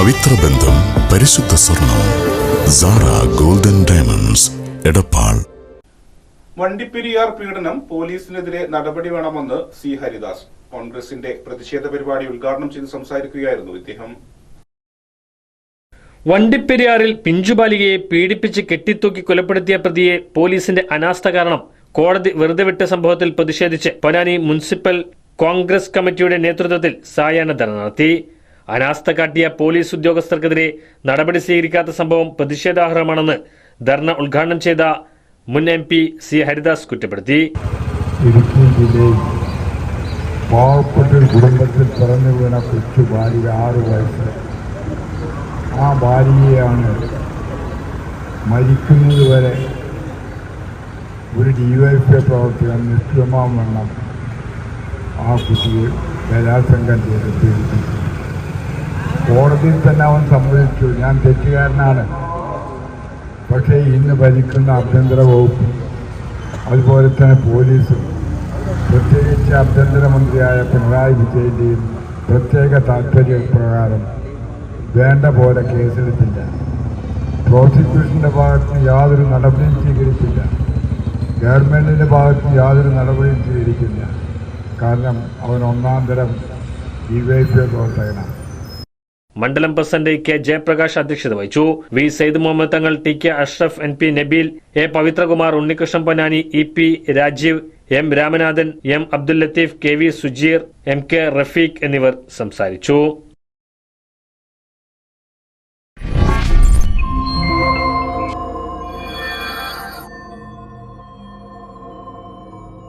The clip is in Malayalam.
പവിത്ര ബന്ധം പരിശുദ്ധ സ്വർണം Sara golden diamonds Edappal. Vandiperiyar പീഡനം പോലീസിനെതിരെ നടപടി വേണമെന്ന് സി ഹരിദാസ്. കോൺഗ്രസിന്റെ പ്രതിഷേധ പരിപാടി ഉദ്ഘാടനം ചെയ്ത് സംസാരിക്കുകയായിരുന്നു ഇദ്ദേഹം. വണ്ടിപ്പെരിയാറിൽ പിഞ്ചുബാലികയെ പീഡിപ്പിച്ച് കെട്ടിത്തൂക്കി കൊലപ്പെടുത്തിയ പ്രതിയെ പോലീസിന്റെ അനാസ്ഥ കാരണം കോടതി വെറുതെ വിട്ട സംഭവത്തിൽ പ്രതിഷേധിച്ച് പൊനാനി മുനിസിപ്പൽ കോൺഗ്രസ് കമ്മിറ്റിയുടെ നേതൃത്വത്തിൽ സായാഹ്ന ധർണ നടത്തി. അനാസ്ഥ കാട്ടിയ പോലീസ് ഉദ്യോഗസ്ഥർക്കെതിരെ നടപടി സ്വീകരിക്കാത്ത സംഭവം പ്രതിഷേധാർഹമാണെന്ന് ധർണ ഉദ്ഘാടനം ചെയ്ത മുൻ എം പി സി ഹരിദാസ് കുറ്റപ്പെടുത്തി. ഇടുക്കി ജില്ലയിൽ പാവപ്പെട്ട കുടുംബത്തിൽ പിറന്നു വീണ കൊച്ചു ബാലിക ആറ് വയസ്സ്. ആ ബാലികയാണ് മരിക്കുന്നത് വരെ ഒരു ഡിവൈഎഫ്ഐ പ്രവർത്തകൻ നിഷ്ഠമാവണ്ണം ആ കുട്ടിയെ ബലാത്സംഗം ചെയ്ത് പീഡിപ്പിച്ചു. കോടതിയിൽ തന്നെ അവൻ സമ്മതിച്ചു ഞാൻ തെറ്റുകാരനാണ്. പക്ഷേ ഇന്ന് ഭരിക്കുന്ന ആഭ്യന്തര വകുപ്പ് അതുപോലെ തന്നെ പോലീസും പ്രത്യേകിച്ച് ആഭ്യന്തരമന്ത്രിയായ പിണറായി വിജയന്റെയും പ്രത്യേക താല്പര്യപ്രകാരം വേണ്ട പോലെ കേസെടുത്തില്ല. പ്രോസിക്യൂഷന്റെ ഭാഗത്ത് യാതൊരു നടപടിയും സ്വീകരിച്ചില്ല. ഗവൺമെന്റിന്റെ ഭാഗത്ത് യാതൊരു നടപടിയും സ്വീകരിക്കില്ല കാരണം അവൻ ഒന്നാം തരം ഡിവൈഎഫ്ഐ പ്രവർത്തകനാണ്. മണ്ഡലം പ്രസിഡന്റ് കെ ജയപ്രകാശ് അധ്യക്ഷത വഹിച്ചു. V Syed Muhammad Thangal T K Ashraf N P Nabeel A Pavithrakumar Unnikrishnan Ponnani E P Rajeev M Ramanathan M Abdul Latheef K V Sujeer M K Rafeeq എന്നിവർ സംസാരിച്ചു.